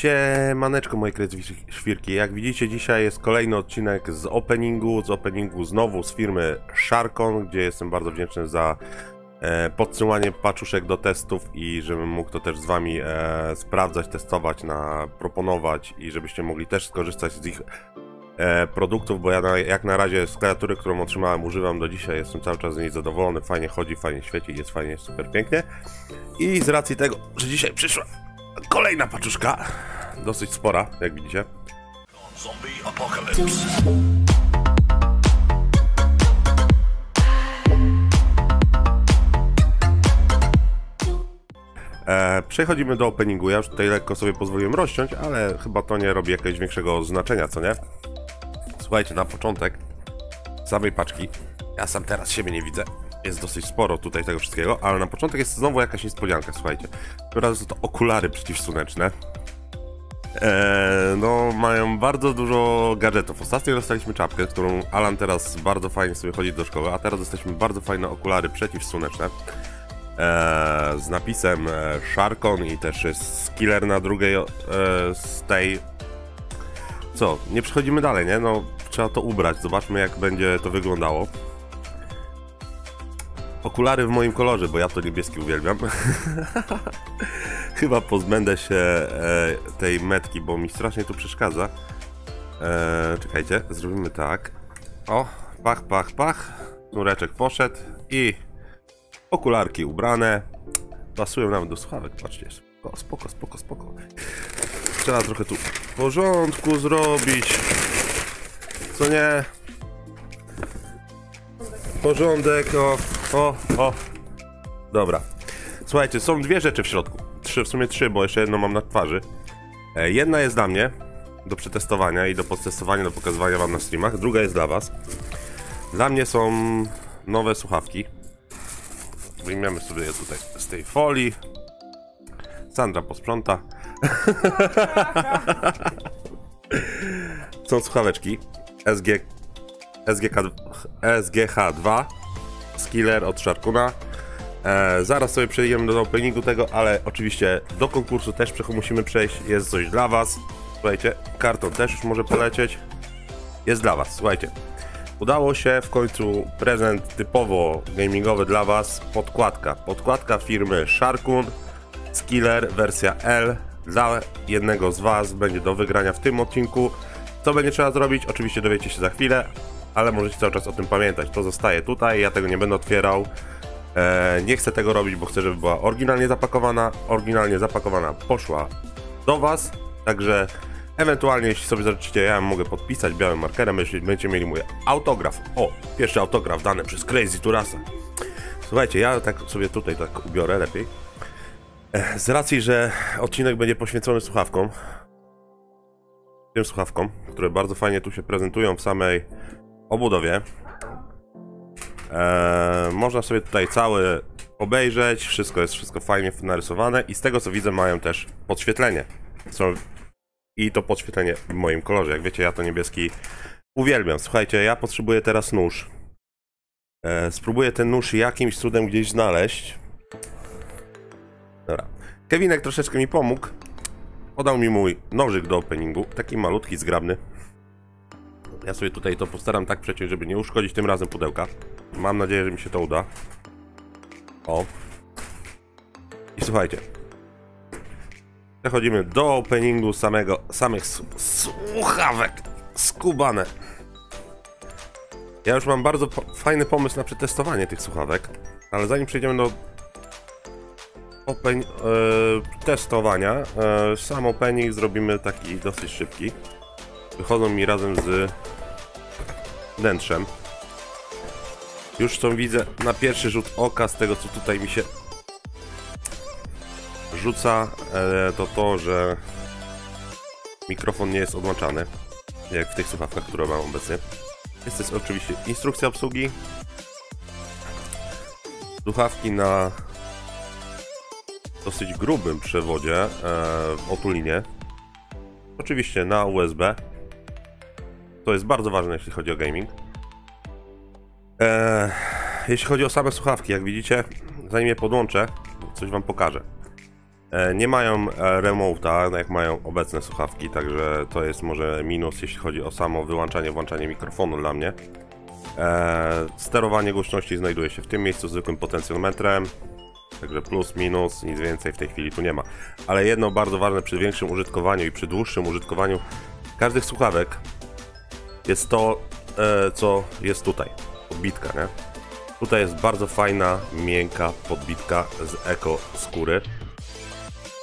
Siemaneczko moje kredyt świrki. Jak widzicie dzisiaj jest kolejny odcinek z openingu, z openingu znowu z firmy Sharkon, gdzie jestem bardzo wdzięczny za e, podsyłanie paczuszek do testów i żebym mógł to też z wami e, sprawdzać, testować, na, proponować i żebyście mogli też skorzystać z ich e, produktów, bo ja na, jak na razie z klawiatury, którą otrzymałem, używam do dzisiaj, jestem cały czas z niej zadowolony, fajnie chodzi, fajnie świeci, jest fajnie, super pięknie. I z racji tego, że dzisiaj przyszła kolejna paczuszka, dosyć spora, jak widzicie. Zombie apocalypse. E, przechodzimy do openingu. Ja już tutaj lekko sobie pozwoliłem rozciąć, ale chyba to nie robi jakiegoś większego znaczenia, co nie? Słuchajcie, na początek samej paczki. Ja sam teraz siebie nie widzę. Jest dosyć sporo tutaj tego wszystkiego, ale na początek jest znowu jakaś niespodzianka, słuchajcie. Teraz są to okulary przeciwsłoneczne. Eee, no, mają bardzo dużo gadżetów. Ostatnio dostaliśmy czapkę, którą Alan teraz bardzo fajnie sobie chodzi do szkoły, a teraz dostaliśmy bardzo fajne okulary przeciwsłoneczne. Eee, z napisem e, Sharkon i też jest skiller na drugiej e, z tej. Co? Nie przechodzimy dalej, nie? No, trzeba to ubrać. Zobaczmy, jak będzie to wyglądało. Okulary w moim kolorze, bo ja to niebieski uwielbiam. Chyba pozbędę się e, tej metki, bo mi strasznie tu przeszkadza. E, czekajcie, zrobimy tak. O, pach, pach, pach. Nureczek poszedł i okularki ubrane. Pasują nawet do słuchawek, patrzcie. Spoko, spoko, spoko, spoko. Trzeba trochę tu porządku zrobić. Co nie? Porządek, o, o, o. Dobra. Słuchajcie, są dwie rzeczy w środku. Trzy, w sumie trzy, bo jeszcze jedną mam na twarzy. E, jedna jest dla mnie, do przetestowania i do podtestowania, do pokazywania wam na streamach. Druga jest dla was. Dla mnie są nowe słuchawki. Wyjmiemy sobie je tutaj z tej folii. Sandra posprząta. są słuchaweczki SG, SGK, SGH2 Skiller od Sharkuna. E, zaraz sobie przejdziemy do openingu tego, ale oczywiście do konkursu też musimy przejść. Jest coś dla Was. Słuchajcie, karton też już może polecieć. Jest dla Was, słuchajcie. Udało się w końcu prezent typowo gamingowy dla Was. Podkładka. Podkładka firmy Sharkun Skiller wersja L dla jednego z Was będzie do wygrania w tym odcinku. Co będzie trzeba zrobić? Oczywiście dowiecie się za chwilę, ale możecie cały czas o tym pamiętać. To zostaje tutaj, ja tego nie będę otwierał. E, nie chcę tego robić, bo chcę, żeby była oryginalnie zapakowana. Oryginalnie zapakowana poszła do Was, także ewentualnie jeśli sobie życzycie, ja mogę podpisać białym markerem, jeśli będziecie mieli mój autograf. O, pierwszy autograf dany przez Crazy Turasa. Słuchajcie, ja tak sobie tutaj tak ubiorę lepiej. E, z racji, że odcinek będzie poświęcony słuchawkom, tym słuchawkom, które bardzo fajnie tu się prezentują w samej obudowie, Eee, można sobie tutaj cały obejrzeć, wszystko jest wszystko fajnie narysowane i z tego co widzę mają też podświetlenie. Są... I to podświetlenie w moim kolorze. Jak wiecie, ja to niebieski uwielbiam. Słuchajcie, ja potrzebuję teraz nóż. Eee, spróbuję ten nóż jakimś cudem gdzieś znaleźć. Dobra. Kevinek troszeczkę mi pomógł. Podał mi mój nożyk do openingu. Taki malutki, zgrabny. Ja sobie tutaj to postaram tak przeciąć, żeby nie uszkodzić tym razem pudełka. Mam nadzieję, że mi się to uda. O. I słuchajcie. Przechodzimy do openingu samego, samych słuchawek. Skubane. Ja już mam bardzo fajny pomysł na przetestowanie tych słuchawek, ale zanim przejdziemy do open, e, testowania, e, sam opening zrobimy taki dosyć szybki. Wychodzą mi razem z wnętrzem. Już co widzę na pierwszy rzut oka z tego co tutaj mi się rzuca e, to to, że mikrofon nie jest odłączany jak w tych słuchawkach, które mam obecnie. Jest też oczywiście instrukcja obsługi. Słuchawki na dosyć grubym przewodzie e, w otulinie. Oczywiście na USB. To jest bardzo ważne, jeśli chodzi o gaming. Eee, jeśli chodzi o same słuchawki, jak widzicie, zanim je podłączę, coś wam pokażę. E, Nie mają e, remote'a, jak mają obecne słuchawki, także to jest może minus, jeśli chodzi o samo wyłączanie, włączanie mikrofonu dla mnie. E, sterowanie głośności znajduje się w tym miejscu zwykłym potencjometrem, także plus, minus, nic więcej w tej chwili tu nie ma. Ale jedno bardzo ważne przy większym użytkowaniu i przy dłuższym użytkowaniu każdych słuchawek jest to, e, co jest tutaj, podbitka, nie? Tutaj jest bardzo fajna, miękka podbitka z eko skóry.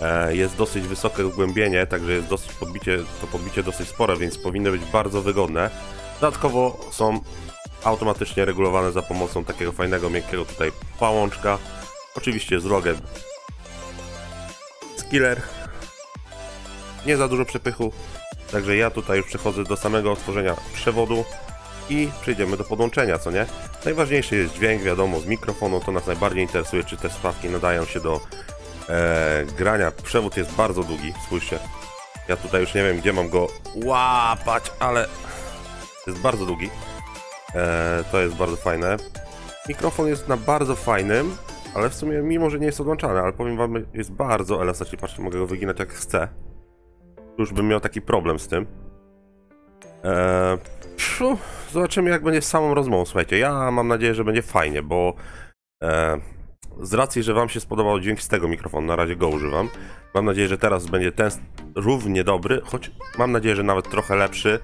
E, Jest dosyć wysokie zgłębienie, także jest dosyć podbicie, to podbicie dosyć spore, więc powinny być bardzo wygodne. Dodatkowo są automatycznie regulowane za pomocą takiego fajnego, miękkiego tutaj pałączka. Oczywiście z logiem Skiller. Nie za dużo przepychu, także ja tutaj już przechodzę do samego otworzenia przewodu i przejdziemy do podłączenia, co nie? Najważniejszy jest dźwięk, wiadomo, z mikrofonu, to nas najbardziej interesuje, czy te słuchawki nadają się do e, grania. Przewód jest bardzo długi, spójrzcie. Ja tutaj już nie wiem, gdzie mam go łapać, ale jest bardzo długi. E, to jest bardzo fajne. Mikrofon jest na bardzo fajnym, ale w sumie, mimo że nie jest odłączany, ale powiem wam, jest bardzo elastyczny. Patrzcie, mogę go wyginać jak chcę. Już bym miał taki problem z tym. Eee, pfu, zobaczymy jak będzie z samą rozmową, słuchajcie. Ja mam nadzieję, że będzie fajnie, bo e, z racji, że wam się spodobał dźwięk z tego mikrofonu, na razie go używam. Mam nadzieję, że teraz będzie ten równie dobry, choć mam nadzieję, że nawet trochę lepszy.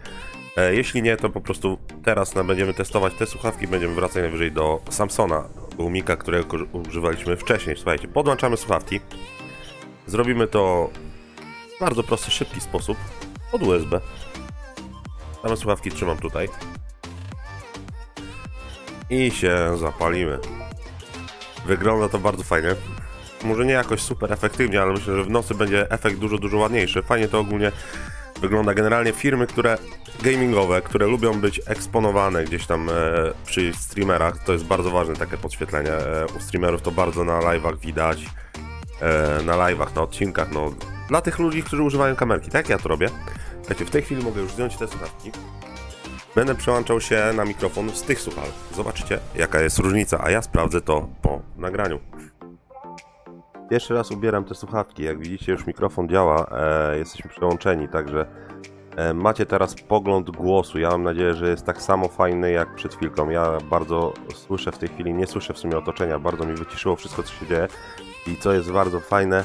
E, jeśli nie, to po prostu teraz będziemy testować te słuchawki, będziemy wracać najwyżej do Samsona, Lumika, którego używaliśmy wcześniej. Słuchajcie, podłączamy słuchawki. Zrobimy to bardzo prosty, szybki sposób od USB. Same słuchawki trzymam tutaj. I się zapalimy. Wygląda to bardzo fajnie. Może nie jakoś super efektywnie, ale myślę, że w nocy będzie efekt dużo, dużo ładniejszy. Fajnie to ogólnie wygląda. Generalnie firmy, które gamingowe, które lubią być eksponowane gdzieś tam e, przy streamerach, to jest bardzo ważne takie podświetlenie. E, u streamerów to bardzo na live'ach widać. E, na live'ach, na odcinkach, no. Dla tych ludzi, którzy używają kamerki, tak ja to robię. Słuchajcie, w tej chwili mogę już zdjąć te słuchawki. Będę przełączał się na mikrofon z tych słuchawek. Zobaczycie, jaka jest różnica, a ja sprawdzę to po nagraniu. Pierwszy raz ubieram te słuchawki. Jak widzicie, już mikrofon działa. E, jesteśmy przełączeni, także e, macie teraz pogląd głosu. Ja mam nadzieję, że jest tak samo fajny jak przed chwilką. Ja bardzo słyszę w tej chwili, nie słyszę w sumie otoczenia. Bardzo mi wyciszyło wszystko, co się dzieje. I co jest bardzo fajne,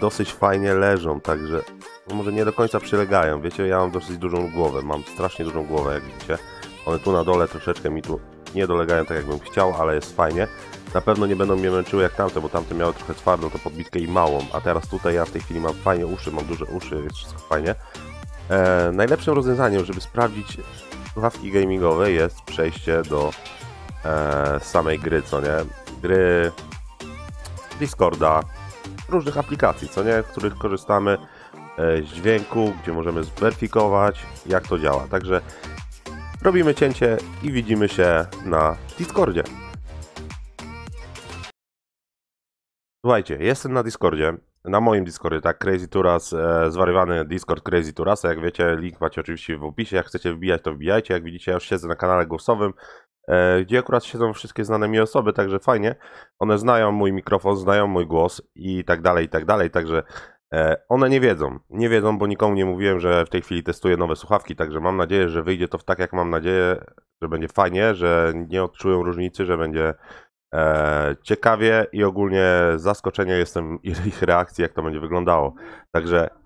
dosyć fajnie leżą, także no może nie do końca przylegają. Wiecie, ja mam dosyć dużą głowę. Mam strasznie dużą głowę, jak widzicie. One tu na dole troszeczkę mi tu nie dolegają tak, jakbym chciał, ale jest fajnie. Na pewno nie będą mnie męczyły jak tamte, bo tamte miały trochę twardą to podbitkę i małą, a teraz tutaj ja w tej chwili mam fajnie uszy, mam duże uszy, jest wszystko fajnie. E, najlepszym rozwiązaniem, żeby sprawdzić słuchawki gamingowe jest przejście do e, samej gry, co nie? Gry Discorda, różnych aplikacji, co nie? Z których korzystamy e, z dźwięku, gdzie możemy zweryfikować, jak to działa. Także robimy cięcie i widzimy się na Discordzie. Słuchajcie, jestem na Discordzie, na moim Discordzie, tak, Crazy Turas, e, Discord Crazy Turasa, jak wiecie, link macie oczywiście w opisie, jak chcecie wbijać, to wbijajcie, jak widzicie, ja już siedzę na kanale głosowym, gdzie akurat siedzą wszystkie znane mi osoby, także fajnie, one znają mój mikrofon, znają mój głos i tak dalej, i tak dalej, także e, one nie wiedzą, nie wiedzą, bo nikomu nie mówiłem, że w tej chwili testuję nowe słuchawki, także mam nadzieję, że wyjdzie to w tak, jak mam nadzieję, że będzie fajnie, że nie odczują różnicy, że będzie e, ciekawie i ogólnie zaskoczenie jestem ich reakcji, jak to będzie wyglądało. Także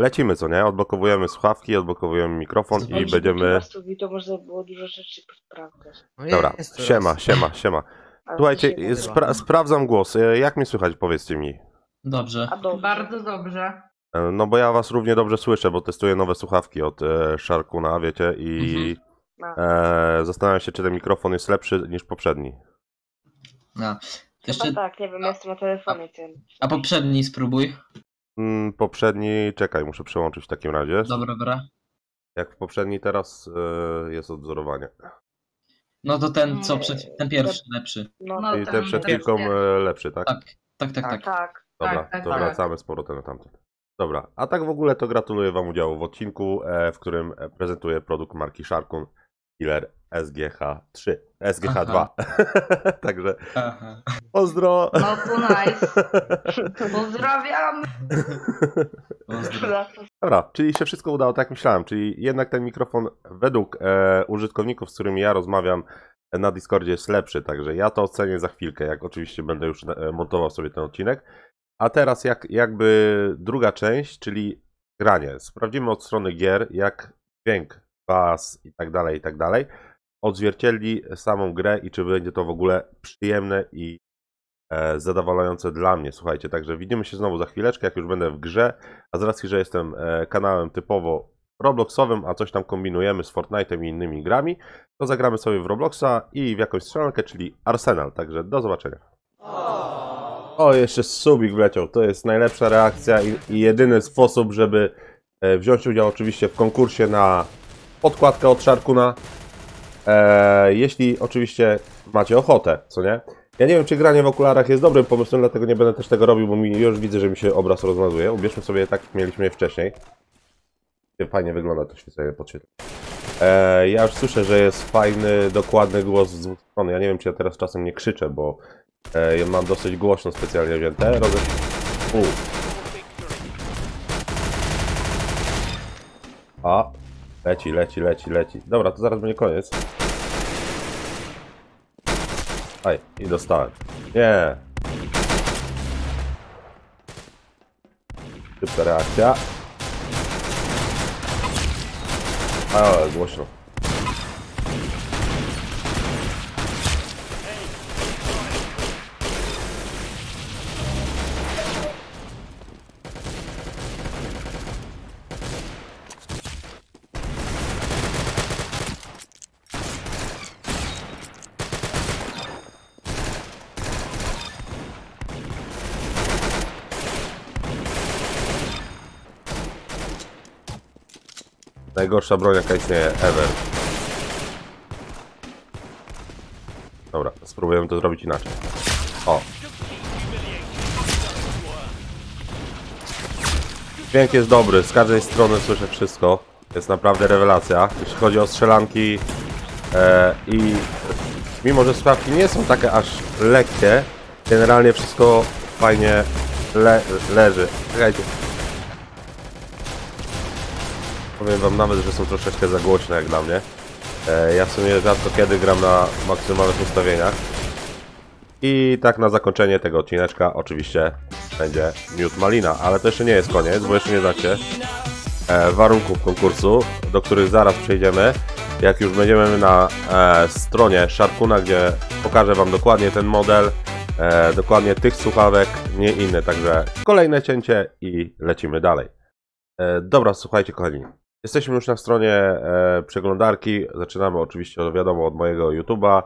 lecimy, co nie? Odblokowujemy słuchawki, odblokowujemy mikrofon i będziemy... To można było dużo rzeczy posprawdzać. No Dobra, jest siema, siema, siema. Ale Słuchajcie, się spra sprawdzam głos. E, Jak mnie słychać, powiedzcie mi? Dobrze. A dobrze. Bardzo dobrze. E, No bo ja was równie dobrze słyszę, bo testuję nowe słuchawki od e, Sharkuna, wiecie, i No. e, zastanawiam się, czy ten mikrofon jest lepszy niż poprzedni. A, to Chyba jeszcze, tak, nie wiem, jestem na telefonie tym. a poprzedni spróbuj. Mm, poprzedni, czekaj, muszę przełączyć w takim razie. Dobra, dobra. Jak w poprzedni teraz e, jest odwzorowanie. No to ten, co przed, ten pierwszy, lepszy. No, No I ten ten przed pierwszy. chwilką e, lepszy, tak? Tak, tak, tak, tak. tak. Dobra, Tak, tak, to tak. wracamy z powrotem na tamten. Dobra, a tak w ogóle to gratuluję Wam udziału w odcinku, e, w którym e, prezentuję produkt marki Sharkun Killer SGH3, SGH2. Także Aha. pozdro. No to nice. Pozdrawiam. Pozdro. Dobra, czyli się wszystko udało tak jak myślałem, czyli jednak ten mikrofon według e, użytkowników, z którymi ja rozmawiam na Discordzie jest lepszy, także ja to ocenię za chwilkę, jak oczywiście będę już e, montował sobie ten odcinek. A teraz jak, jakby druga część, czyli granie. Sprawdzimy od strony gier, jak dźwięk, bas i tak dalej, i tak dalej odzwierciedli samą grę i czy będzie to w ogóle przyjemne i e, zadowalające dla mnie. Słuchajcie, także widzimy się znowu za chwileczkę, jak już będę w grze, a z racji, że jestem e, kanałem typowo Robloxowym, a coś tam kombinujemy z Fortnite'em i innymi grami, to zagramy sobie w Robloxa i w jakąś strzelankę, czyli Arsenal. Także do zobaczenia. O, jeszcze subik wleciał. To jest najlepsza reakcja i, jedyny sposób, żeby e, wziąć udział oczywiście w konkursie na podkładkę od Sharkuna. E, jeśli oczywiście macie ochotę, co nie? Ja nie wiem, czy granie w okularach jest dobrym pomysłem, dlatego nie będę też tego robił, bo mi już widzę, że mi się obraz rozmazuje. Ubierzmy sobie tak, jak mieliśmy je wcześniej. Fajnie wygląda to świecenie podświetlenia. E, ja już słyszę, że jest fajny, dokładny głos z dwóch stron. Ja nie wiem, czy ja teraz czasem nie krzyczę, bo e, mam dosyć głośno specjalnie wzięte. Robię... U. A, leci, leci, leci, leci. Dobra, to zaraz będzie koniec. Aj, i dostałem. Nie. Szybka reakcja. Ale głośno. Najgorsza broń jaka istnieje ever. Dobra, spróbujemy to zrobić inaczej. O. Dźwięk jest dobry, z każdej strony słyszę wszystko. Jest naprawdę rewelacja. Jeśli chodzi o strzelanki e, i mimo, że słuchawki nie są takie aż lekkie, generalnie wszystko fajnie le leży. Czekajcie. Powiem wam nawet, że są troszeczkę za głośne jak dla mnie. E, ja w sumie rzadko kiedy gram na maksymalnych ustawieniach. I tak na zakończenie tego odcineczka oczywiście będzie Miód Malina, ale to jeszcze nie jest koniec, bo jeszcze nie znacie e, warunków konkursu, do których zaraz przejdziemy. Jak już będziemy na e, stronie Sharkuna, gdzie pokażę wam dokładnie ten model, dokładnie tych słuchawek, nie inne, także kolejne cięcie i lecimy dalej. Dobra, słuchajcie kochani, Jesteśmy już na stronie e, przeglądarki. Zaczynamy oczywiście, od- wiadomo, od mojego YouTube'a.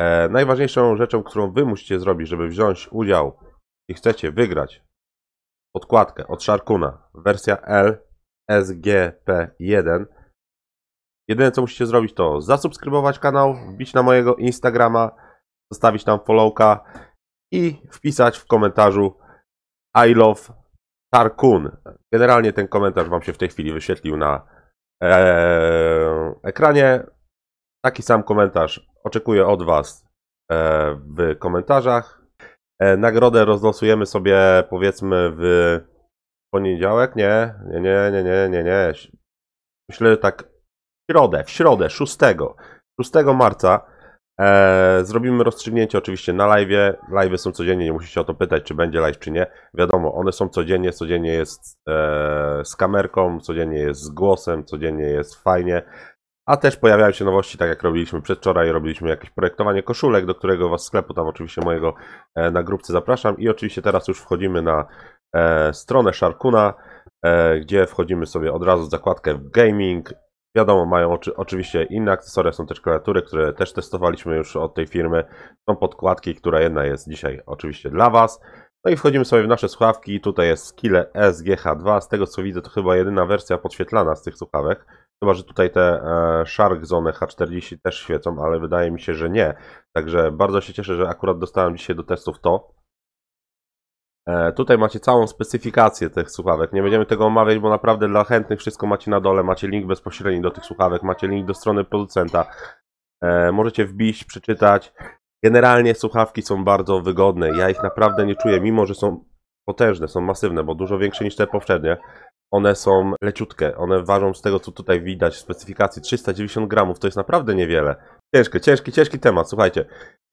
E, najważniejszą rzeczą, którą Wy musicie zrobić, żeby wziąć udział i chcecie wygrać podkładkę od Sharkuna, wersja L SGP1. Jedyne co musicie zrobić to zasubskrybować kanał, wbić na mojego Instagrama, zostawić tam followka i wpisać w komentarzu I love Tarkun. Generalnie ten komentarz Wam się w tej chwili wyświetlił na e, ekranie. Taki sam komentarz oczekuję od Was e, w komentarzach. E, nagrodę rozlosujemy sobie powiedzmy w poniedziałek. Nie, nie, nie, nie, nie, nie, nie. Myślę, że tak w środę, w środę, 6, 6 marca. E, zrobimy rozstrzygnięcie oczywiście na live. Live są codziennie, nie musicie o to pytać, czy będzie live, czy nie. Wiadomo, one są codziennie, codziennie jest e, z kamerką, codziennie jest z głosem, codziennie jest fajnie. A też pojawiają się nowości, tak jak robiliśmy przedwczoraj, robiliśmy jakieś projektowanie koszulek, do którego was sklepu tam oczywiście mojego e, na grupce zapraszam. I oczywiście teraz już wchodzimy na stronę Sharkuna, gdzie wchodzimy sobie od razu w zakładkę gaming. Wiadomo, mają oczy, oczywiście inne akcesoria, są też klawiatury, które też testowaliśmy już od tej firmy. Są podkładki, która jedna jest dzisiaj oczywiście dla Was. No i wchodzimy sobie w nasze słuchawki. Tutaj jest Skille SGH2. Z tego co widzę, to chyba jedyna wersja podświetlana z tych słuchawek. Chyba, że tutaj te e, Shark Zone H40 też świecą, ale wydaje mi się, że nie. Także bardzo się cieszę, że akurat dostałem dzisiaj do testów to. E, Tutaj macie całą specyfikację tych słuchawek. Nie będziemy tego omawiać, bo naprawdę dla chętnych wszystko macie na dole. Macie link bezpośredni do tych słuchawek, macie link do strony producenta. E, możecie wbić, przeczytać. Generalnie słuchawki są bardzo wygodne. Ja ich naprawdę nie czuję, mimo że są potężne, są masywne, bo dużo większe niż te poprzednie. One są leciutkie. One ważą z tego, co tutaj widać w specyfikacji 390 gramów. To jest naprawdę niewiele. Ciężki, ciężki, ciężki temat. Słuchajcie,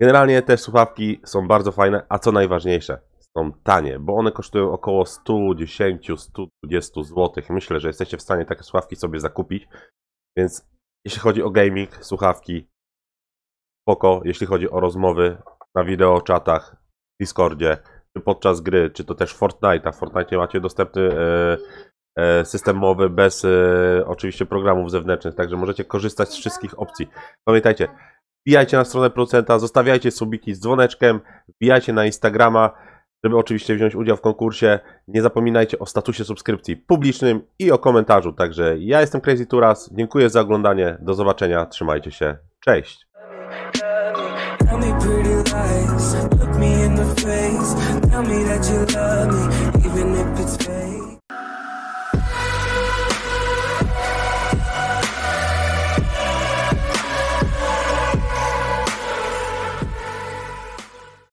generalnie te słuchawki są bardzo fajne, a co najważniejsze, są tanie, bo one kosztują około 110-120 zł. Myślę, że jesteście w stanie takie słuchawki sobie zakupić. Więc jeśli chodzi o gaming, słuchawki, spoko. Jeśli chodzi o rozmowy na wideo, czatach, Discordzie, czy podczas gry, czy to też Fortnite'a. W Fortnite macie dostępny e, e, system mowy bez e, oczywiście programów zewnętrznych, także możecie korzystać z wszystkich opcji. Pamiętajcie, wbijajcie na stronę producenta, zostawiajcie subiki z dzwoneczkiem, wbijajcie na Instagrama, żeby oczywiście wziąć udział w konkursie. Nie zapominajcie o statusie subskrypcji publicznym i o komentarzu. Także ja jestem Crazy Turas, dziękuję za oglądanie, do zobaczenia, trzymajcie się, cześć! Tell me that you love me, even if it's